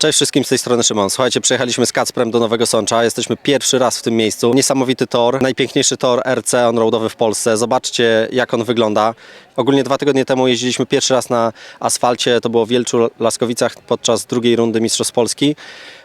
Cześć wszystkim z tej strony Szymon. Słuchajcie, przyjechaliśmy z Kacprem do Nowego Sącza. Jesteśmy pierwszy raz w tym miejscu. Niesamowity tor, najpiękniejszy tor RC onroadowy w Polsce. Zobaczcie jak on wygląda. Ogólnie dwa tygodnie temu jeździliśmy pierwszy raz na asfalcie. To było w Wielczu Laskowicach podczas drugiej rundy Mistrzostw Polski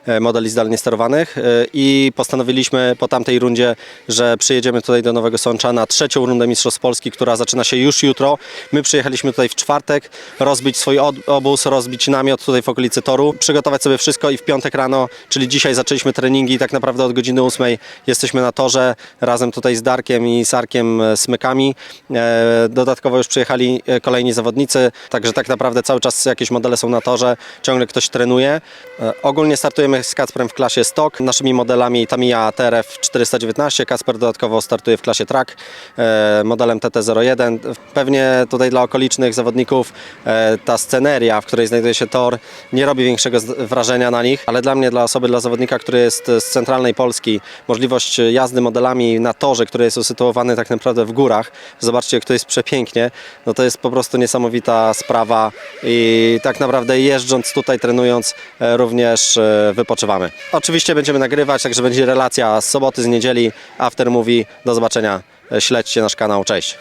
e, modeli zdalnie sterowanych e, i postanowiliśmy po tamtej rundzie, że przyjedziemy tutaj do Nowego Sącza na trzecią rundę Mistrzostw Polski, która zaczyna się już jutro. My przyjechaliśmy tutaj w czwartek, rozbić swój obóz, rozbić namiot tutaj w okolicy toru, przygotować sobie wszystko i w piątek rano, czyli dzisiaj zaczęliśmy treningi, tak naprawdę od godziny 8 jesteśmy na torze razem tutaj z Darkiem i Sarkiem e, Smykami. E, Dodatkowo już przyjechali e, kolejni zawodnicy, także tak naprawdę cały czas jakieś modele są na torze, ciągle ktoś trenuje. Ogólnie startujemy z Kacprem w klasie stock, naszymi modelami Tamiya TRF 419, Kacper dodatkowo startuje w klasie track, modelem TT01. Pewnie tutaj dla okolicznych zawodników ta sceneria, w której znajduje się tor, nie robi większego z- wrażenia na nich, ale dla mnie, dla osoby, dla zawodnika, który jest z centralnej Polski, możliwość jazdy modelami na torze, który jest usytuowany tak naprawdę w górach, zobaczcie, jak to jest przepięknie, no to jest po prostu niesamowita sprawa i tak naprawdę jeżdżąc tutaj, trenując, e, również e, wypoczywamy. Oczywiście będziemy nagrywać, także będzie relacja z soboty, z niedzieli, after movie. Do zobaczenia. E, Śledźcie nasz kanał. Cześć.